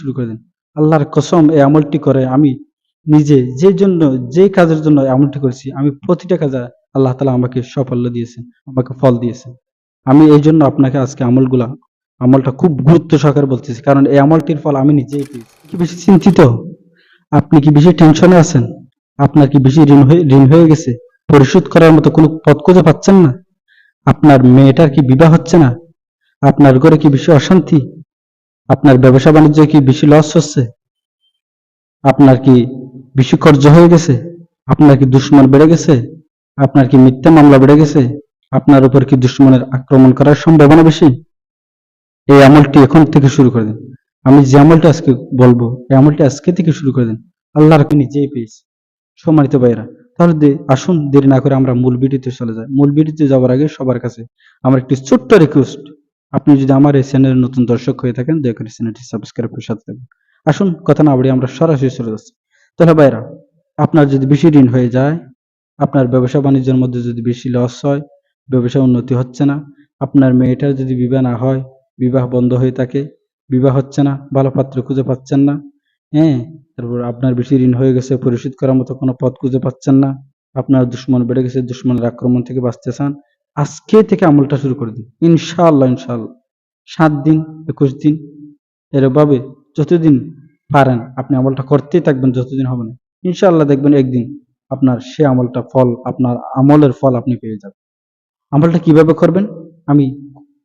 শুরু করে দিন। আল্লাহর কসম, এই আমলটি করে আমি নিজে যে জন্য যে কাজের জন্য আমলটি করেছি, আমি প্রতিটা কাজে আল্লাহ তালা আমাকে সাফল্য দিয়েছেন, আমাকে ফল দিয়েছেন। আমি এই জন্য আপনাকে আজকে আমলগুলা, আমলটা খুব গুরুত্ব সহকারে বলতেছি, কারণ এই আমলটির ফল আমি নিজেই পেয়েছি। কি বেশি চিন্তিত? আপনি কি বেশি টেনশনে আছেন? আপনার কি বেশি ঋণ হয়ে ঋণ হয়ে গেছে? পরিশোধ করার মতো কোনো পথ খুঁজে পাচ্ছেন না? আপনার মেয়েটার কি বিবাহ হচ্ছে না? আপনার ঘরে কি বেশি অশান্তি? আপনার ব্যবসা বাণিজ্য কি বেশি লস হচ্ছে? আপনার কি বেশি কর্য হয়ে গেছে? আপনার কি দুশ্মন বেড়ে গেছে? আপনার কি মিথ্যা মামলা বেড়ে গেছে? আপনার উপর কি দুশ্মনের আক্রমণ করার সম্ভাবনা বেশি? এই আমলটি এখন থেকে শুরু করে দিন। আমি যে আমলটা আজকে বলব, এই আমলটি আজকে থেকে শুরু করে দিন। আল্লাহর নিজেই পেয়েছি। সম্মানিত ভাইরা তাহলে আসুন দেরি না করে আমরা মূল ভিডিওতে চলে যাই। মূল ভিডিওতে যাওয়ার আগে সবার কাছে আমার একটি ছোট্ট রিকোয়েস্ট আপনি যদি আমার এই চ্যানেলের নতুন দর্শক হয়ে থাকেন, দয়া করে চ্যানেলটি সাবস্ক্রাইব করে সাথে থাকুন। আসুন, কথা না বাড়িয়ে আমরা সরাসরি চলে যাচ্ছি। তাহলে ভাইরা, আপনার যদি বেশি ঋণ হয়ে যায়, আপনার ব্যবসা বাণিজ্যের মধ্যে যদি বেশি লস হয়, ব্যবসা উন্নতি হচ্ছে না, আপনার মেয়েটার যদি বিবাহ না হয়, বিবাহ বন্ধ হয়ে থাকে, বিবাহ হচ্ছে না, ভালো পাত্র খুঁজে পাচ্ছেন না হ্যাঁ তারপর আপনার বেশি ঋণ হয়ে গেছে, পরিশোধ করার মতো কোনো পথ খুঁজে পাচ্ছেন না, আপনার দুশ্মন বেড়ে গেছে, দুশ্মনের আক্রমণ থেকে বাঁচতে চান আজকে থেকে আমলটা শুরু করে দিন ইনশাআল্লাহ ইনশাআল্লাহ। সাত দিন, একুশ দিন, এরভাবে যতদিন পারেন আপনি আমলটা করতেই থাকবেন, যতদিন হবে না। ইনশাআল্লাহ দেখবেন একদিন আপনার সে আমলটা ফল, আপনার আমলের ফল আপনি পেয়ে যাবেন। আমলটা কীভাবে করবেন? আমি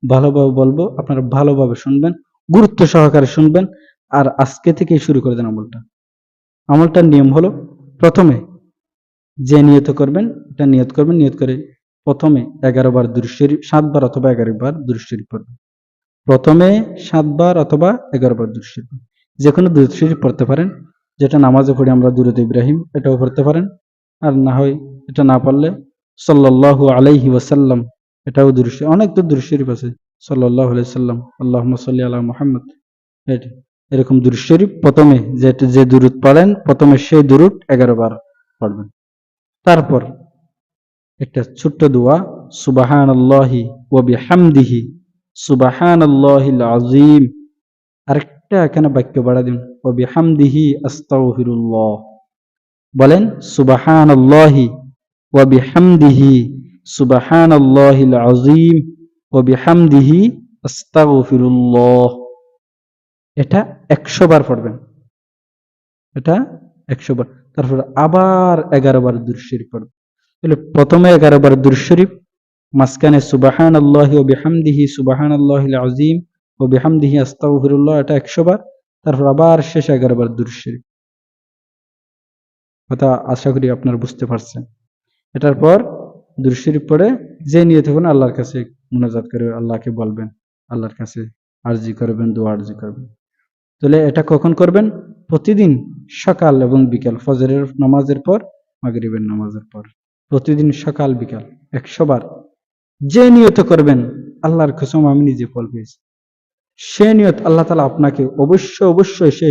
ভালোভাবে বলব, আপনারা ভালোভাবে শুনবেন, গুরুত্ব সহকারে শুনবেন, আর আজকে থেকেই শুরু করে দেন আমলটা। আমলটার নিয়ম হলো, প্রথমে যে নিয়ত করবেন, এটা নিয়ত করবেন, নিয়ত করে প্রথমে এগারো বার সাতবার অথবা এগারো বার পড়বেন প্রথমে সাতবার অথবা এগারো বার দুরুশরীফ যে কোনো দুরুশরীফ পড়তে পারেন। যেটা নামাজে পড়ি আমরা দুরুদ ইব্রাহিম, এটাও পড়তে পারেন। আর না হয় এটা না পারলে সাল্লাল্লাহু আলাইহি ওয়াসাল্লাম, এটাও দুরুশরীফ অনেক তো দুরুশরীফ আছে। সাল্লাল্লাহু আলাইহি সাল্লাম আল্লাহুম্মা সাল্লি আলা মুহাম্মদ এটা এরকম দুরুশরীফ প্রথমে যে যে দুরুদ পড়েন, প্রথমে সেই দুরুদ এগারো বার পড়বেন। তারপর একটা ছোট্ট দোয়া সুবাহান আল্লাহি ও বিহামদিহি সুবাহান আল্লাহিল আজিম আরেকটা এখানে বাক্য বাড়া দিন? ও বিহামদিহি আস্তাগফিরুল্লাহ। বলেন সুবাহান আল্লাহি ও বিহামদিহি সুবাহান আল্লাহিল আজিম ও বিহামদিহি আস্তাগফিরুল্লাহ। এটা একশো বার পড়বেন। এটা একশো বার। তারপর আবার এগারো বার দুরশরীফ পড়বেন তাহলে প্রথমে এগারো বার দুরশরীফ মাঝখানে সুবাহান আল্লাহ ও বিহামদিহি সুবাহান আল্লাহ আজিম ও বিহামদিহি আস্তাগফিরুল্লাহ, এটা একশো বার, তারপর আবার শেষ এগারো বার দুরশরীফ কথা আশা করি আপনারা বুঝতে পারছেন। এটার পর দুরশরীফ পড়ে যে নিয়ে থাকুন আল্লাহর কাছে মোনাজাত করে আল্লাহকে বলবেন, আল্লাহর কাছে আরজি করবেন, দোয়া আরজি করবেন। তাহলে এটা কখন করবেন? প্রতিদিন সকাল এবং বিকাল, ফজরের নামাজের পর, মাগরিবের নামাজের পর। প্রতিদিন সকাল, বিকাল একশো বার। যে নিয়ত করবেন, আল্লাহর কসম আমি নিজে ফল পেয়েছি। সে নিয়ত আল্লাহ তালা আপনাকে অবশ্যই অবশ্যই সে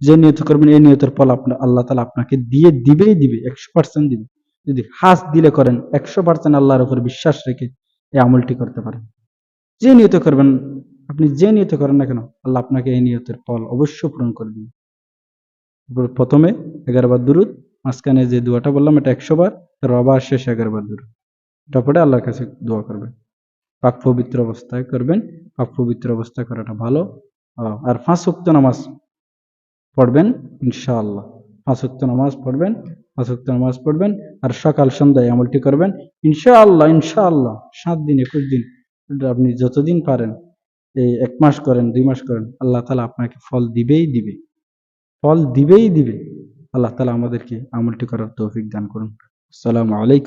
যে নিয়ত করবেন, এই নিয়তের ফল আপনার আল্লাহ তালা আপনাকে দিয়ে দিবেই দিবে, একশো পার্সেন্ট দিবে। যদি হাস দিলে করেন, একশো পার্সেন্ট আল্লাহর উপর বিশ্বাস রেখে এই আমলটি করতে পারেন। যে নিয়ত করবেন, আপনি যে নিয়ত করেন না কেন, আল্লাহ আপনাকে এই নিয়তের ফল অবশ্য পূরণ করে দিবে। প্রথমে এগারো বার দুরুদ মাঝখানে যে দোয়াটা বললাম, এটা একশো বার, তার আবার শেষ এগারো বার দুরুদ এটা পরে আল্লাহর কাছে দোয়া করবেন। পাক পবিত্র অবস্থায় করবেন, পাক পবিত্র অবস্থায় করাটা ভালো। আর পাঁচ উক্ত নামাজ পড়বেন, ইনশাআল্লাহ। পাঁচ উক্ত নামাজ পড়বেন, পাঁচ উক্ত নামাজ পড়বেন, আর সকাল সন্ধ্যায় আমলটি করবেন। ইনশাআল্লাহ ইনশাআল্লাহ, সাত দিন, একুশ দিন, আপনি যতদিন পারেন, এই এক মাস করেন, দুই মাস করেন, আল্লাহ তালা আপনাকে ফল দিবেই দিবে। ফল দিবেই দিবে। আল্লাহ তালা আমাদেরকে আমলটি করার তৌফিক দান করুন। আসসালামু আলাইকুম।